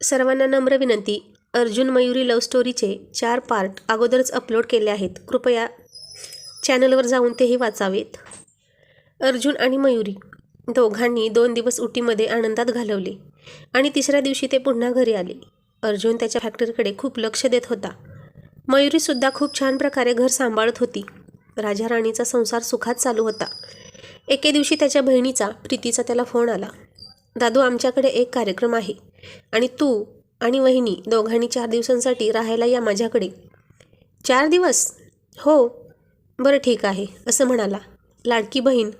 सर्वांना नम्र विनंती. अर्जुन मयुरी लव्ह स्टोरीचे चार पार्ट अगोदरच अपलोड केले आहेत. कृपया चॅनलवर जाऊन तेही वाचावेत. अर्जुन आणि मयुरी दोघांनी दोन दिवस उटीमध्ये आनंदात घालवले आणि तिसऱ्या दिवशी ते पुन्हा घरी आले. अर्जुन त्याच्या फॅक्टरीकडे खूप लक्ष देत होता. मयुरीसुद्धा खूप छान प्रकारे घर सांभाळत होती. राजा राणीचा संसार सुखात चालू होता. एके दिवशी त्याच्या बहिणीचा प्रीतीचा त्याला फोन आला. दादू आमच्याकडे एक कार्यक्रम आहे. आणि तू आणि वहिनी दोघांनी चार दिवसांसाठी राहायला या माझ्याकडे. चार दिवस? हो. बरं ठीक आहे असं म्हणाला. लाडकी बहीण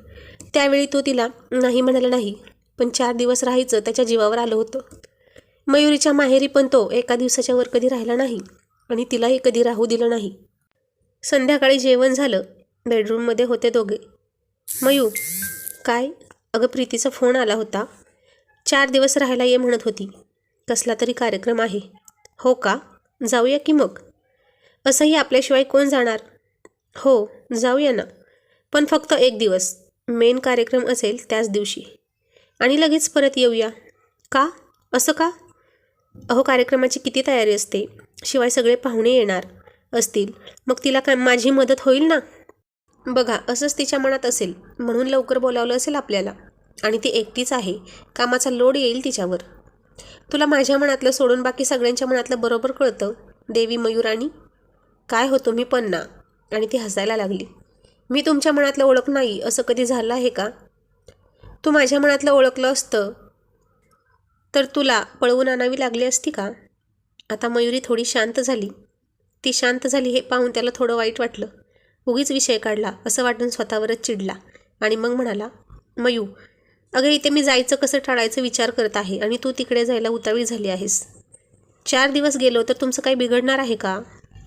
त्यावेळी तो तिला नाही म्हणाला नाही पण चार दिवस राहायचं त्याच्या जीवावर आलं होतं. मयुरीच्या माहेरी पण तो एका दिवसाच्या वर कधी राहिला नाही आणि तिलाही कधी राहू दिलं नाही. संध्याकाळी जेवण झालं. बेडरूममध्ये होते दोघे. मयू काय? अगं प्रीतीचा फोन आला होता. चार दिवस राहायला ये म्हणत होती. कसला तरी कार्यक्रम आहे. हो का? जाऊया की मग? असंही आपल्याशिवाय कोण जाणार? हो जाऊया ना. पण फक्त एक दिवस. मेन कार्यक्रम असेल त्याच दिवशी. आणि लगेच परत येऊया. का? असं का? अहो कार्यक्रमाची किती तयारी असते? शिवाय सगळे पाहुणे येणार असतील. मग तिला काय माझी मदत होईल ना? बघा असंच तिच्या मनात असेल. म्हणून लवकर बोलावलं असेल आपल्याला. आणि ती एकटीच आहे. कामाचा लोड येईल तिच्यावर. तुला माझ्या मनातलं सोडून बाकी सगळ्यांच्या मनातलं बरोबर कळतं? देवी मयुराणी काय होतो मी पण ना. आणि ती हसायला लागली. मी तुमच्या मनातलं ओळख नाही असं कधी झालं आहे का? तू माझ्या मनातलं ओळखलं असतं. तर तुला पळवून आणावी लागली असती का? आता मयुरी थोडी शांत झाली. ती शांत झाली हे पाहून त्याला थोडं वाईट वाटलं. उगीच विषय काढला असं वाटून स्वतःवरच चिडला आणि मग म्हणाला मयू अगं इथे मी जायचं कसं टाळायचं विचार करत आहे आणि तू तिकडे जायला उतावी झाली आहेस. चार दिवस गेलो तर तुमचं काही बिघडणार आहे का?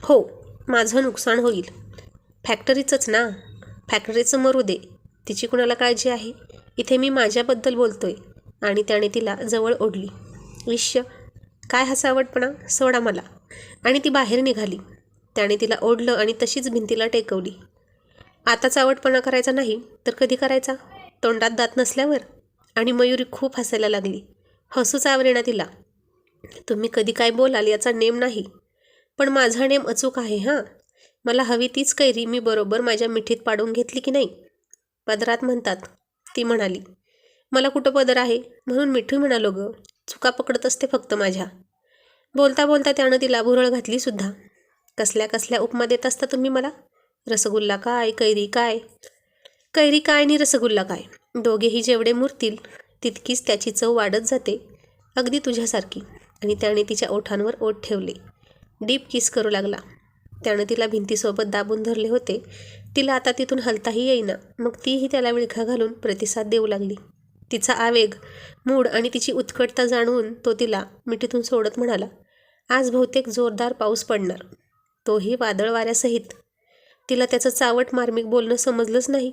हो माझं नुकसान होईल. फॅक्टरीचंच ना? फॅक्टरीचं मरू दे. तिची कुणाला काळजी आहे? इथे मी माझ्याबद्दल बोलतोय आणि त्याने तिला जवळ ओढली. विश्य काय हसावटपणा? सोडा मला. आणि ती बाहेर निघाली. त्याने तिला ओढलं आणि तशीच भिंतीला टेकवली. आता चावटपणा करायचा नाही तर कधी करायचा? तोंडात दात नसल्यावर? आणि मयुरी खूप हसायला लागली. हसूच आवरेना तिला. तुम्ही कधी काय बोलाल याचा नेम नाही. पण माझा नेम अचूक आहे हां. मला हवी तीच कैरी मी बरोबर माझ्या मिठीत पाडून घेतली की नाही? पदरात म्हणतात. ती म्हणाली. मला कुठं पदर आहे? म्हणून मिठू म्हणालो ग चुका पकडत असते फक्त माझ्या. बोलता बोलता त्यानं तिला भुरळ घातली सुद्धा. कसल्या कसल्या उपमा देत असता तुम्ही मला? रसगुल्ला काय? कैरी काय? कैरी काय आणि रसगुल्ला काय? दोघेही जेवढे मुरतील तितकीच त्याची चव वाढत जाते अगदी तुझ्यासारखी. आणि त्याने तिच्या ओठांवर ओठ ठेवले. डीप किस करू लागला. त्यानं तिला भिंतीसोबत दाबून धरले होते. तिला आता तिथून हलताही येईना. मग तीही त्याला विळखा घालून प्रतिसाद देऊ लागली. तिचा आवेग मूड आणि तिची उत्कटता जाणवून तो तिला मिठीतून सोडत म्हणाला आज बहुतेक जोरदार पाऊस पडणार. तोही वादळ वाऱ्यासहित तिला त्याचं चावट मार्मिक बोलणं समजलंच नाही.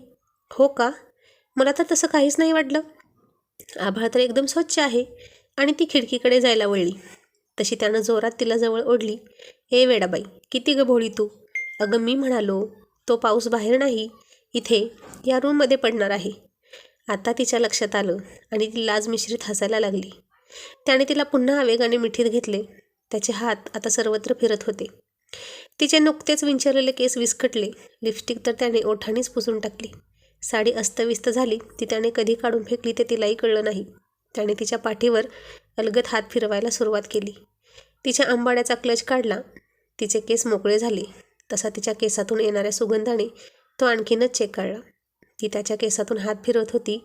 हो का? मला तर तसं काहीच नाही वाटलं. आभाळ तर एकदम स्वच्छ आहे आणि ती खिडकीकडे जायला वळली. तशी त्यानं जोरात तिला जवळ ओढली. हे वेडाबाई किती ग भोळी तू. अगं मी म्हणालो तो पाऊस बाहेर नाही इथे या रूममध्ये पडणार आहे. आता तिच्या लक्षात आलं आणि ती लाज मिश्रित हसायला लागली. त्याने तिला पुन्हा आवेगाने मिठीत घेतले. त्याचे हात आता सर्वत्र फिरत होते. तिचे नुकतेच विंचरलेले केस विस्कटले. लिपस्टिक तर त्याने ओठानेच पुसून टाकली. साडी अस्तव्यस्त झाली ती त्याने कधी काढून फेकली ते तिलाही कळलं नाही. त्याने तिच्या पाठीवर अलगत हात फिरवायला सुरुवात केली. तिच्या आंबाड्याचा क्लच काढला तिचे केस मोकळे झाले. तसा तिच्या केसातून येणाऱ्या सुगंधाने तो आणखीनच चेक काढला. ती त्याच्या केसातून हात फिरवत होती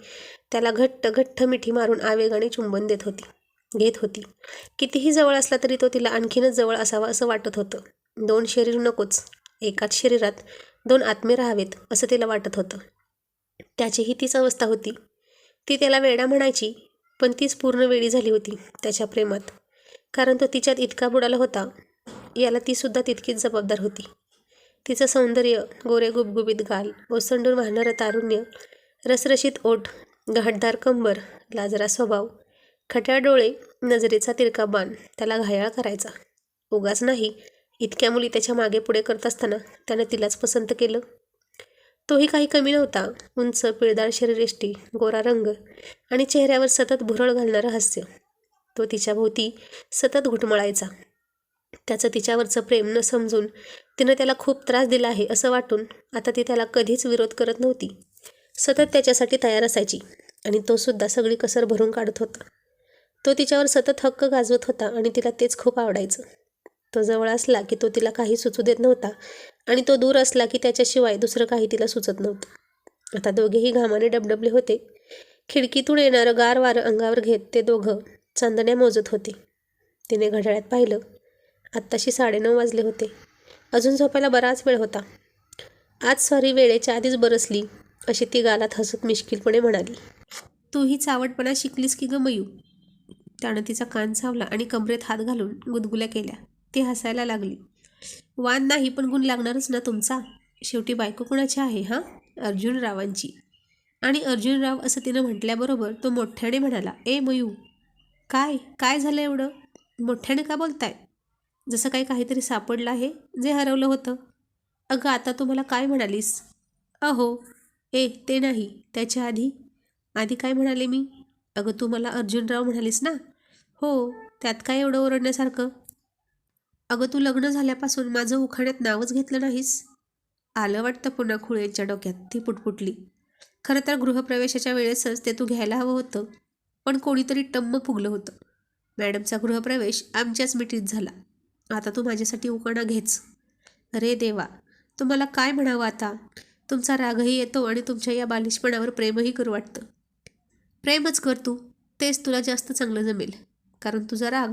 त्याला घट्ट घट्ट मिठी मारून आवेगाने चुंबन देत होती घेत होती. कितीही जवळ असला तरी तो तिला आणखीनच जवळ असावा असं वाटत होतं. दोन शरीर नकोच एकाच शरीरात दोन आत्मे राहावेत असं तिला वाटत होतं. त्याचीही तीच अवस्था होती. ती त्याला वेडा म्हणायची पण तीच पूर्ण वेळी झाली होती त्याच्या प्रेमात. कारण तो तिच्यात इतका बुडाला होता याला तीसुद्धा तितकीच जबाबदार होती. तिचं सौंदर्य गोरे गुबगुबीत गाल ओसंडून वाहणारं तारुण्य रसरशीत ओठ घाटदार कंबर लाजरा स्वभाव खट्या डोळे नजरेचा तिरका बाण त्याला घायाळ करायचा. उगाच नाही इतक्या मुली त्याच्यामागे पुढे करत असताना त्यानं तिलाच पसंत केलं. तोही काही कमी नव्हता. उंच पिळदार शरीरेष्टी गोरा रंग आणि चेहऱ्यावर सतत भुरळ घालणारं हास्य. तो तिच्याभोवती सतत घुटमळायचा. त्याचं तिच्यावरचं प्रेम न समजून तिनं त्याला खूप त्रास दिला आहे असं वाटून आता ती त्याला कधीच विरोध करत नव्हती. सतत त्याच्यासाठी तयार असायची आणि तो सुद्धा सगळी कसर भरून काढत होता. तो तिच्यावर सतत हक्क गाजवत होता आणि तिला तेच खूप आवडायचं. तो जवळ असला की तो तिला काही सुचू देत नव्हता आणि तो दूर असला की त्याच्याशिवाय दुसरं काही तिला सुचत नव्हतं. आता दोघेही घामाने डबडबले होते. खिडकीतून येणारं गार वारं अंगावर घेत ते दोघं चांदण्या मोजत होते. तिने घड्याळ्यात पाहिलं. आत्ताशी साडेनऊ वाजले होते. अजून झोपायला बराच वेळ होता. आज सॉरी वेळेच्या आधीच बरसली अशी ती गालात हसत मिश्किलपणे म्हणाली. तू ही चावटपणा शिकलीस की ग मयू? त्यानं तिचा कान चावला आणि कमरेत हात घालून गुदगुल्या केल्या. ती हसायला लागली. वान नाही पण गुण लागणारच ना तुमचा? शेवटी बायको कुणाची आहे हां? अर्जुन रावांची. आणि अर्जुनराव असं तिनं म्हटल्याबरोबर तो मोठ्याने म्हणाला ए मयू काय? काय झालं एवढं? मोठ्याने का बोलताय? जसं काही काहीतरी सापडलं आहे जे हरवलं होतं. अगं आता तू मला काय म्हणालीस? अहो ए ते नाही त्याच्या आधी. आधी काय म्हणाले मी? अगं तू मला अर्जुनराव म्हणालीस ना? हो त्यात काय एवढं ओरडण्यासारखं? अगं तू लग्न झाल्यापासून माझं उखाण्यात नावच घेतलं नाहीस? आलं वाटतं पुन्हा खुळेच्या डोक्यात. ती पुटपुटली. खरं तर गृहप्रवेशाच्या वेळेसच ते तू घ्यायला हवं होतं पण कोणीतरी टम्म फुगलं होतं. मॅडमचा गृहप्रवेश आमच्याच मिठीत झाला. आता तू माझ्यासाठी उकाणा घेच. अरे देवा तुम्हाला काय म्हणावं आता? तुमचा रागही येतो आणि तुमच्या या बालिशपणावर प्रेमही करू वाटतं. प्रेमच कर तू. तेच तुला जास्त चांगलं जमेल. कारण तुझा राग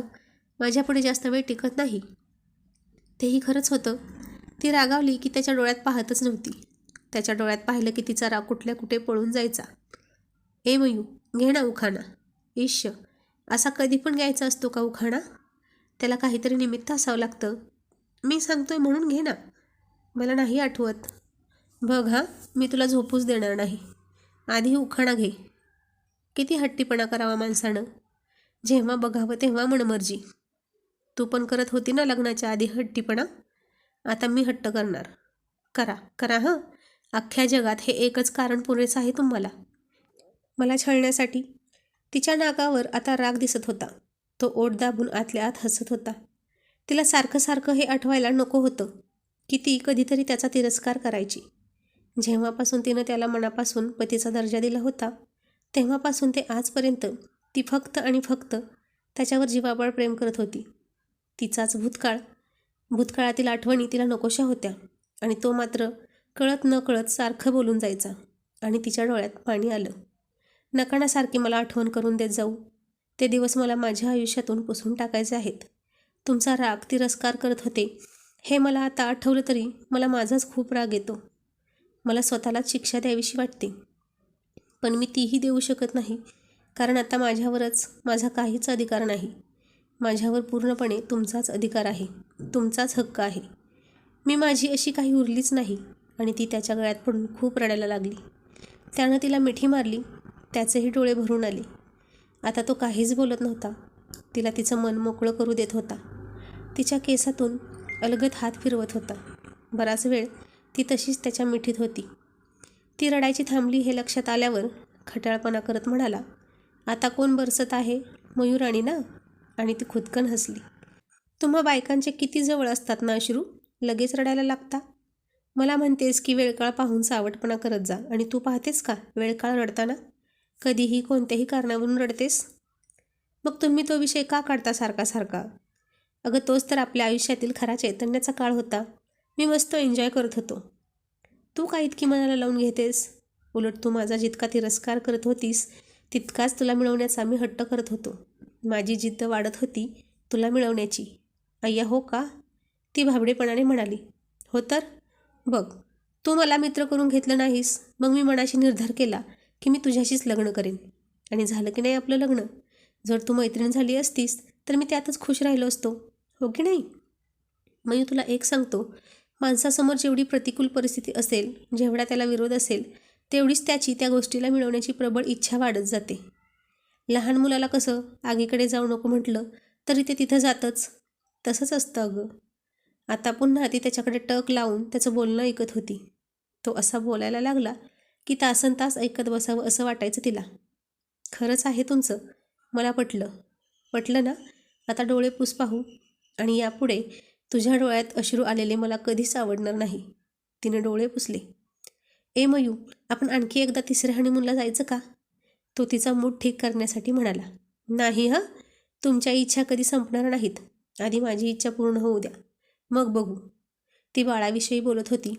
माझ्यापुढे जास्त वेळ टिकत नाही. तेही खरंच होतं. ती रागावली की त्याच्या डोळ्यात पाहतच नव्हती. त्याच्या डोळ्यात पाहिलं की तिचा राग कुठल्या कुठे पळून जायचा. ए मयू घे ना उखाणा. ईश्य असा कधी पण घ्यायचा असतो का उखाणा? त्याला काहीतरी निमित्त असावं लागतं. मी सांगतोय म्हणून घे ना. मला नाही आठवत. बघ हा मी तुला झोपूच देणार नाही. आधी उखाणा घे. किती हट्टीपणा करावा माणसानं. जेव्हा बघावं तेव्हा मनमर्जी. तू पण करत होती ना लग्नाच्या आधी हट्टीपणा? आता मी हट्ट करणार. करा करा हां. अख्ख्या जगात हे एकच कारण पुरेसं आहे तुम्हाला. मला छळण्यासाठी. तिच्या नाकावर आता राग दिसत होता. तो ओढ दाबून आतल्या आत हसत होता. तिला सारखं सारखं हे आठवायला नको होतं की ती कधीतरी त्याचा तिरस्कार करायची. जेव्हापासून तिनं त्याला मनापासून पतीचा दर्जा दिला होता तेव्हापासून ते आजपर्यंत ती फक्त आणि फक्त त्याच्यावर जीवाबळ प्रेम करत होती. तिचाच भूतकाळ. भूतकाळातील आठवणी तिला नकोशा होत्या आणि तो मात्र कळत न कळत सारखं बोलून जायचा आणि तिच्या डोळ्यात पाणी आलं. नकाणासारखी मला आठवण करून देत जाऊ. ते दिवस मला माझ्या आयुष्यातून पुसून टाकायचे आहेत. तुमचा राग तिरस्कार करत होते. हे मला आता आठवलं तरी मला माझाच खूप राग येतो. मला स्वतःलाच शिक्षा द्यावीशी वाटते. पण मी तीही देऊ शकत नाही. कारण आता माझ्यावरच माझा काहीच अधिकार नाही. माझ्यावर पूर्णपणे तुमचाच अधिकार आहे. तुमचाच हक्क आहे. मी माझी अशी काही उरलीच नाही आणि ती त्याच्या गळ्यात पडून खूप रडायला लागली. त्यानं तिला मिठी मारली. त्याचेही डोळे भरून आले. आता तो काहीच बोलत नव्हता. तिला तिचं मन मोकळं करू देत होता. तिच्या केसातून अलगद हात फिरवत होता. बराच वेळ ती तशीच त्याच्या मिठीत होती. ती रडायची थांबली हे लक्षात आल्यावर खटाळपणा करत म्हणाला आता कोण बरसत आहे? मयूराणी ना? आणि ती खुदकन हसली. तुम्हा बायकांचे किती जवळ असतात ना अश्रू? लगेच रडायला लागता? मला म्हणतेस की वेळकाळ पाहून सावटपणा करत जा आणि तू पाहतेस का वेळकाळ रडताना? कधीही कोणत्याही कारणावरून रडतेस? मग तुम्ही तो विषय का काढता सारखा सारखा? अगं तोच तर आपल्या आयुष्यातील खरा चैतन्याचा काळ होता. मी मस्त एन्जॉय करत होतो. तू का इतकी मनाला लावून घेतेस? उलट तू माझा जितका तिरस्कार करत होतीस तितकाच तुला मिळवण्याचा मी हट्ट करत होतो. माझी जिद्द वाढत होती तुला मिळवण्याची. अय्या हो का? ती भाबडेपणाने म्हणाली. हो तर? बघ तू मला मित्र करून घेतलं नाहीस. मग मी मनाशी निर्धार केला की मी तुझ्याशीच लग्न करेन. आणि झालं की नाही आपलं लग्न? जर तू मैत्रीण झाली असतीस तर मी त्यातच खुश राहिलो असतो. हो की नाही? मग मी तुला एक सांगतो. माणसासमोर जेवढी प्रतिकूल परिस्थिती असेल जेवढा त्याला विरोध असेल तेवढीच त्याची त्या गोष्टीला मिळवण्याची प्रबळ इच्छा वाढत जाते. लहान मुलाला कसं? आगीकडे जाऊ नको म्हटलं तरी ते तिथं जातंच. तसंच असतं अगं. आता पुन्हा ती त्याच्याकडे टक लावून त्याचं बोलणं ऐकत होती. तो असा बोलायला लागला की तासन तास ऐकत बसावं असं वाटायचं तिला. खरंच आहे तुमचं. मला पटलं. पटलं ना? आता डोळे पुस पाहू. आणि यापुढे तुझ्या डोळ्यात अश्रू आलेले मला कधीच आवडणार नाही. तिने डोळे पुसले. ए मयू आपण आणखी एकदा तिसऱ्या हनीमूनला जायचं का? तो तिचा मूड ठीक करण्यासाठी म्हणाला नाही हं तुमच्या इच्छा कधी संपणार नाहीत. आधी माझी इच्छा पूर्ण होऊ द्या. मग बघू. ती बाळाविषयी बोलत होती.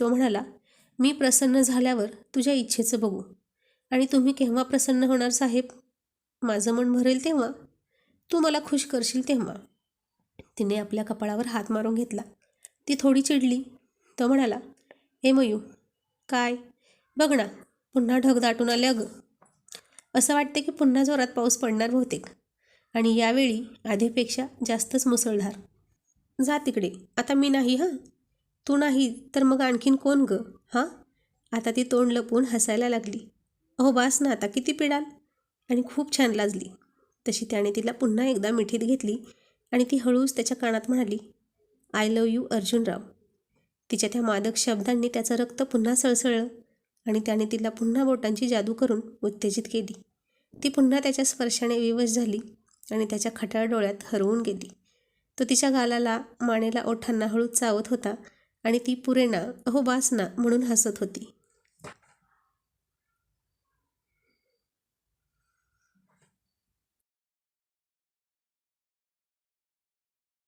तो म्हणाला मी प्रसन्न झाल्यावर तुझ्या इच्छेचं बघू. आणि तुम्ही केव्हा प्रसन्न होणार साहेब? माझं मन भरेल तेव्हा. तू मला खुश करशील तेव्हा. तिने आपल्या कपाळावर हात मारून घेतला. ती थोडी चिडली. तो म्हणाला ए मयू काय? बघ ना पुन्हा ढग दाटून आले अगं. असं वाटते की पुन्हा जोरात पाऊस पडणार बहुतेक. आणि यावेळी आधीपेक्षा जास्तच मुसळधार. जा तिकडे. आता मी नाही हां? तू नाही तर मग आणखीन कोण ग? हां? आता ती तोंड लपवून हसायला लागली. अहो बास ना आता किती पिडाल? आणि खूप छान लाजली. तशी त्याने तिला पुन्हा एकदा मिठीत घेतली आणि ती हळूच त्याच्या कानात म्हणाली आय लव यू अर्जुनराव. तिच्या त्या मादक शब्दांनी त्याचं रक्त पुन्हा सळसळलं आणि त्याने तिला पुन्हा बोटांची जादू करून उत्तेजित केली. ती पुन्हा त्याच्या स्पर्शाने विवश झाली आणि त्याच्या खटाळ डोळ्यात हरवून गेली. तो तिच्या गालाला मानेला ओठांना हळूच चावत होता आणि ती पुरेना अहो बासना म्हणून हसत होती.